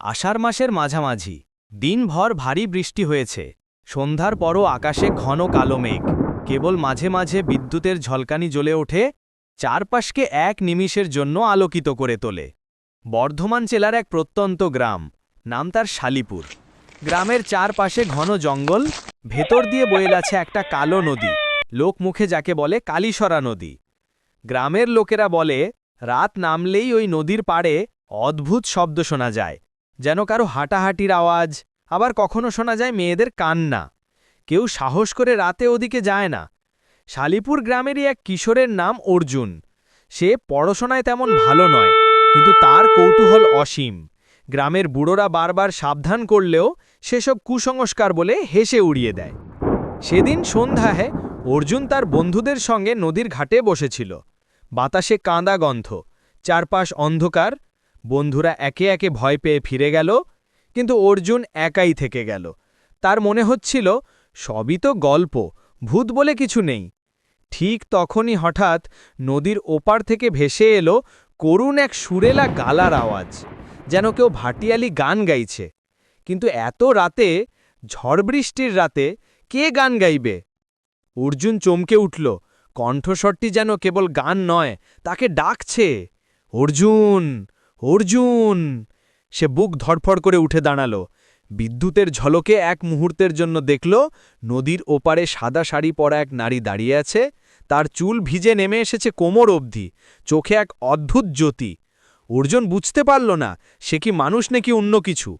আষাঢ় মাসের মাঝামাঝি। দিনভর ভারী বৃষ্টি হয়েছে। সন্ধ্যার পরও আকাশে ঘন কালো মেঘ। কেবল মাঝে মাঝে বিদ্যুতের ঝলকানি জ্বলে ওঠে, চারপাশকে এক নিমিষের জন্য আলোকিত করে তোলে। বর্ধমান জেলার এক প্রত্যন্ত গ্রাম, নাম তার শালিপুর। গ্রামের চারপাশে ঘন জঙ্গল, ভেতর দিয়ে বয়ে আছে একটা কালো নদী, লোকমুখে যাকে বলে কালীসরা নদী। গ্রামের লোকেরা বলে, রাত নামলেই ওই নদীর পাড়ে অদ্ভুত শব্দ শোনা যায়। যেন কারও হাঁটাহাঁটির আওয়াজ, আবার কখনো শোনা যায় মেয়েদের কান্না। কেউ সাহস করে রাতে ওদিকে যায় না। শালিপুর গ্রামেরই এক কিশোরের নাম অর্জুন। সে পড়াশোনায় তেমন ভালো নয়, কিন্তু তার কৌতূহল অসীম। গ্রামের বুড়োরা বারবার সাবধান করলেও সেসব কুসংস্কার বলে হেসে উড়িয়ে দেয়। সেদিন সন্ধ্যায় অর্জুন তার বন্ধুদের সঙ্গে নদীর ঘাটে বসেছিল। বাতাসে কাঁদা গন্ধ, চারপাশ অন্ধকার বন্ধুরা একে একে ভয় পেয়ে ফিরে গেল, কিন্তু অর্জুন একাই থেকে গেল। তার মনে হচ্ছিল, সবই তো গল্প, ভূত বলে কিছু নেই। ঠিক তখনই হঠাৎ নদীর ওপার থেকে ভেসে এলো করুণ এক সুরেলা গালার আওয়াজ, যেন কেউ ভাটিয়ালি গান গাইছে। কিন্তু এত রাতে, ঝড় বৃষ্টির রাতে, কে গান গাইবে? অর্জুন চমকে উঠল, কণ্ঠস্বরটি যেন কেবল গান নয়, তাকে ডাকছে। অর্জুন! অর্জুন! সে বুক ধড়ফড় করে উঠে দাঁড়াল। বিদ্যুতের ঝলকে এক মুহূর্তের জন্য দেখল, নদীর ওপারে সাদা শাড়ি পরা এক নারী দাঁড়িয়ে আছে। তার চুল ভিজে নেমে এসেছে কোমর অবধি, চোখে এক অদ্ভুত জ্যোতি। অর্জুন বুঝতে পারল না, সে কি মানুষ নাকি অন্য কিছু?